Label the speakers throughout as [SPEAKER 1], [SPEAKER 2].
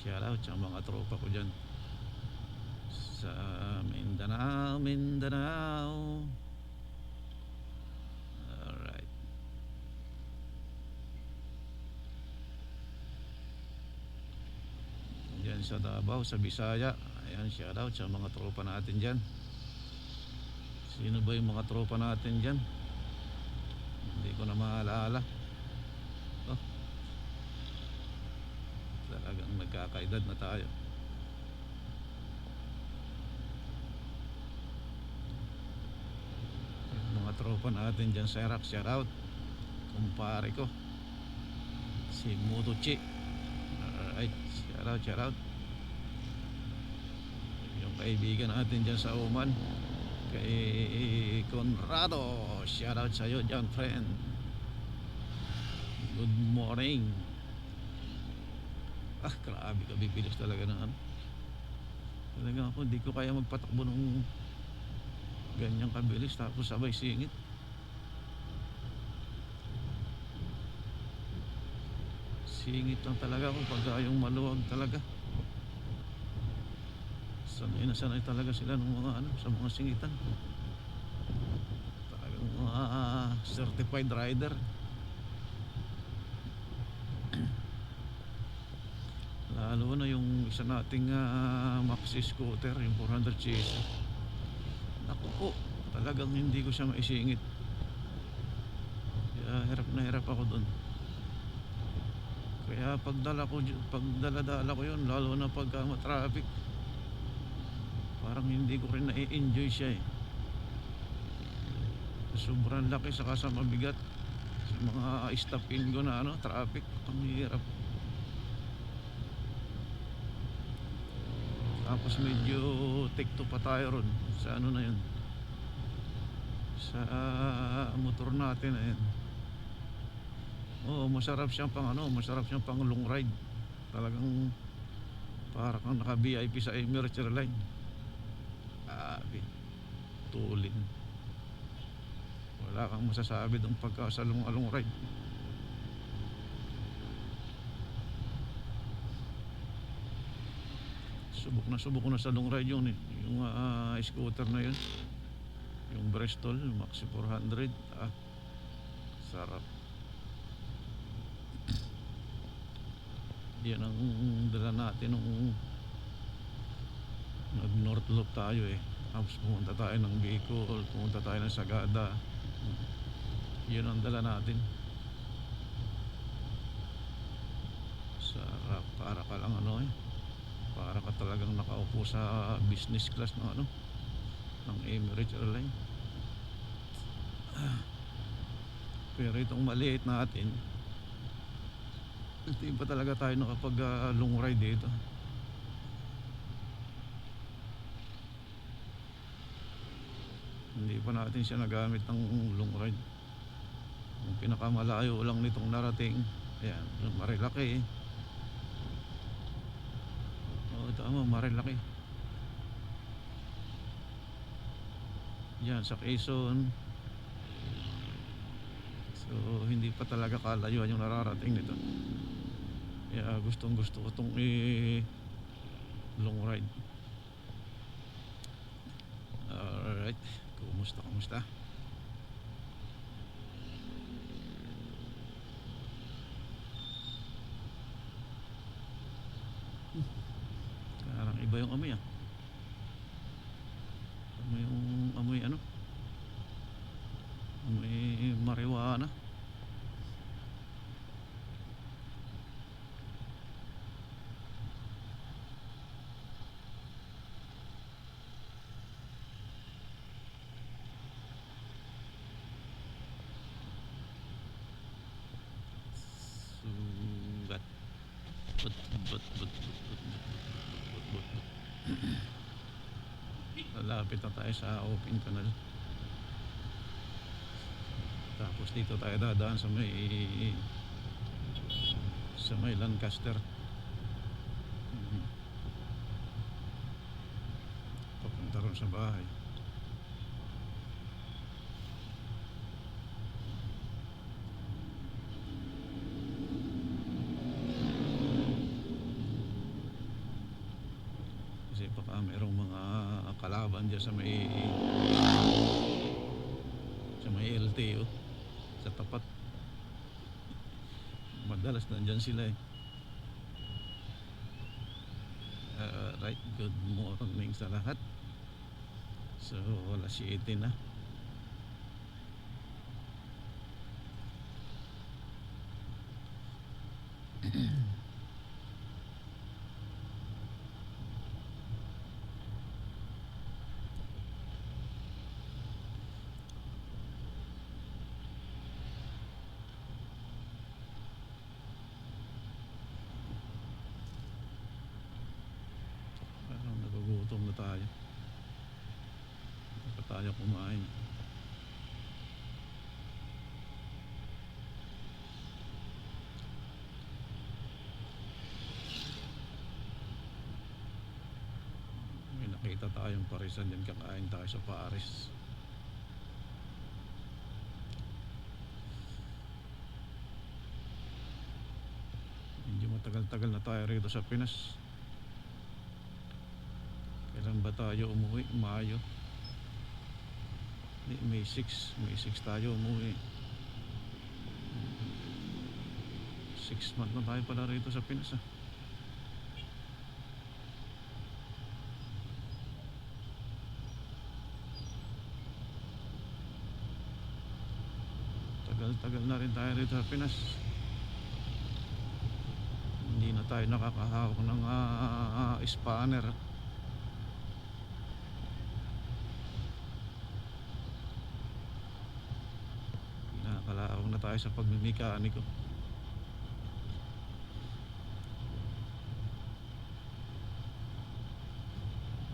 [SPEAKER 1] shout out sa mga tropa ko dyan. Sa Mindanao Mindanao. Alright. Dyan sa Davao sa Bisaya. Ayan shout out sa mga tropa natin dyan. Sino ba yung mga tropa natin dyan? Hindi ko na maalala oh. Talagang nagkakaedad na tayo. Yung mga tropa natin dyan sa Iraq shout out. Kumpare ko. Si Mutuchi alright shout out shout out. Yung kaibigan natin dyan sa Oman. Kay Conrado. Shout out sa iyo dyan friend. Good morning ah grabe ka bibilis talaga ng ano. Talaga ako hindi ko kaya magpatakbo ng ganyang kabilis tapos sabay singit. Singit lang talaga ako pagka yung maluwag talaga. Sanay na sanay talaga sila ng mga ano sa mga singitan. Talagang mga certified rider lalo na yung isa nating ah, maxi scooter yung 400cc naku po talagang hindi ko siya maisingit. Kaya hirap na hirap ako doon kaya pagdala ko pagdala-dala ko yun lalo na pagka traffic parang hindi ko rin na-enjoy siya eh. Sobrang laki saka sa mabigat. Sa mga stopin ko na ano traffic ang hirap tapos medyo tikto pa tayo ron sa ano na yun sa motor natin na yun Oo, masarap siyang pang ano, masarap siyang pang long ride. Talagang para kang naka VIP sa Emirates Airline. Grabe. Tulin. Wala kang masasabi doon pagka sa long, long ride. Subok na subok na sa long ride yun eh. Yung ah, scooter na yun. Yung Bristol, Maxi 400. Ah, sarap. yan ang dala natin nung nag north loop tayo eh tapos pumunta tayo ng Bicol pumunta tayo ng Sagada yun ang dala natin sarap para ka lang ano eh para ka talagang nakaupo sa business class ng ano ng Emirates Airline pero itong maliit natin hindi pa talaga tayo nakapag uh, long ride dito. Hindi pa natin siya nagamit ng long ride. Ang pinakamalayo lang nitong narating ayan Marilaki. oo tama Marilaki yan sa Quezon. So hindi pa talaga kalayuan yung nararating nito. Kaya gustong gusto ko itong long ride. Alright. Kumusta kumusta parang iba yung amoy ah Malapit na tayo sa open canal tapos dito tayo dadaan sa may sa may Lancaster. Mhm. papunta ron sa bahay dyan sa may sa may LTO sa tapat. Madalas nandyan sila eh. Uh, right, good morning sa lahat. So, wala si 18 na nagugutom na tayo. Hindi tayo kumain. May nakita tayong parisan dyan kakain tayo sa Paris. Medyo matagal-tagal na tayo rito sa Pinas. Kailan ba tayo umuwi? Mayo. May 6. May 6 tayo umuwi. 6 month na tayo pala rito sa Pinas ah. Tagal-tagal na rin tayo rito sa Pinas. Hindi na tayo nakakahawak ng ah, spanner. Nakakalaawag na tayo sa pagmimekaniko.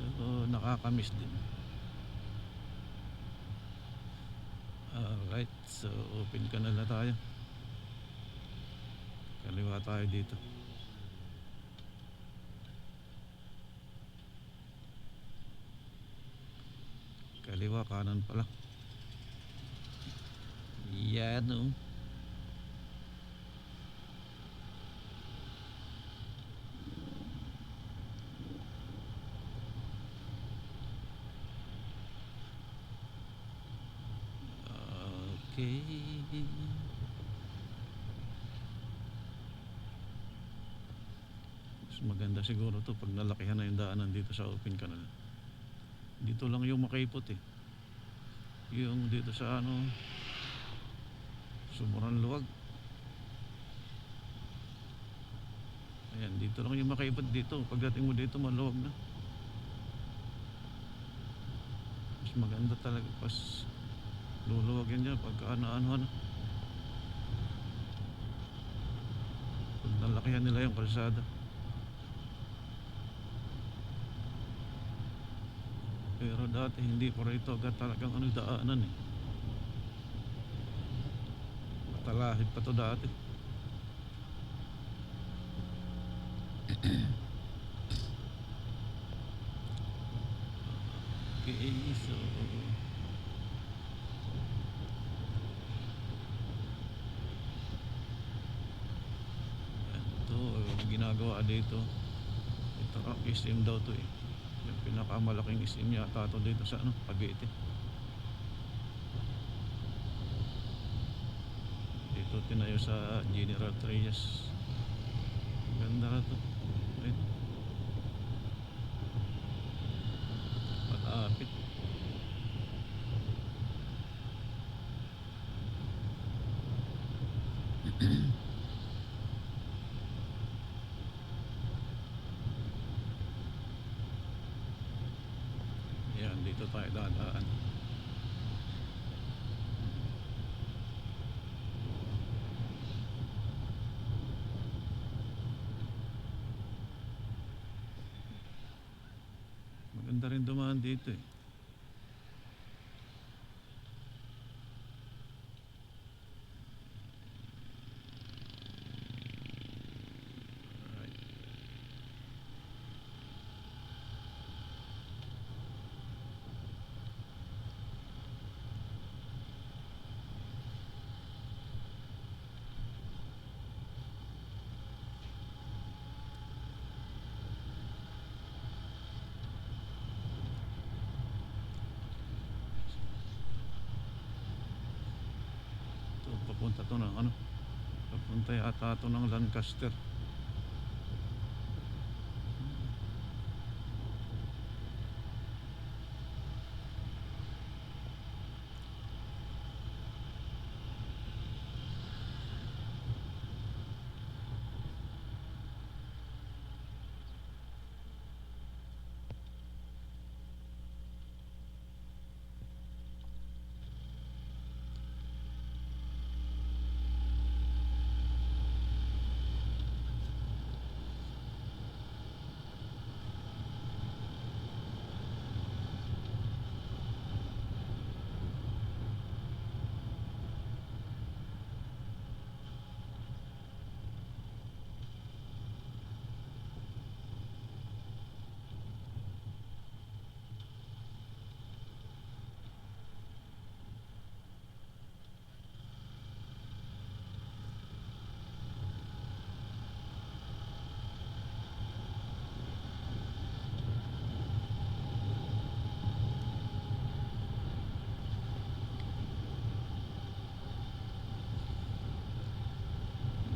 [SPEAKER 1] Pero nakakamiss din. Alright, so open ka na tayo. Kaliwa tayo dito. Kaliwa, kanan pala. Yan oh. Okay. Mas maganda siguro to pag nalakihan na yung daanan dito sa open canal. Dito lang yung makaipot eh. Yung dito sa ano, Sumuran luwag. Ayan, dito lang yung makaipot dito. Pagdating mo dito, maluwag na. Mas maganda talaga pas luluwag yan dyan pagka ano-ano ano. Pag nalakihan nila yung kalsada. Pero dati hindi pa rito agad talagang ano daanan eh. Matalahid pa to dati. okay, so ito ginagawa dito. Ito ah, SM daw to eh. Yung pinakamalaking SM yata to dito sa ano Cavite. Dito tinayo sa General Trias. Ganda na to. Malapit yan dito tayo dadaan. Maganda rin dumaan dito eh Alright. Papunta to ng ano? Papunta yata to ng Lancaster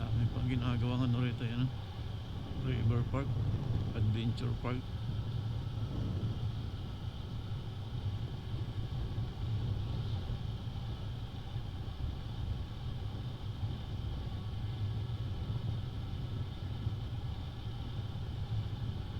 [SPEAKER 1] dami pang ginagawang ano rito yan. River Park Adventure Park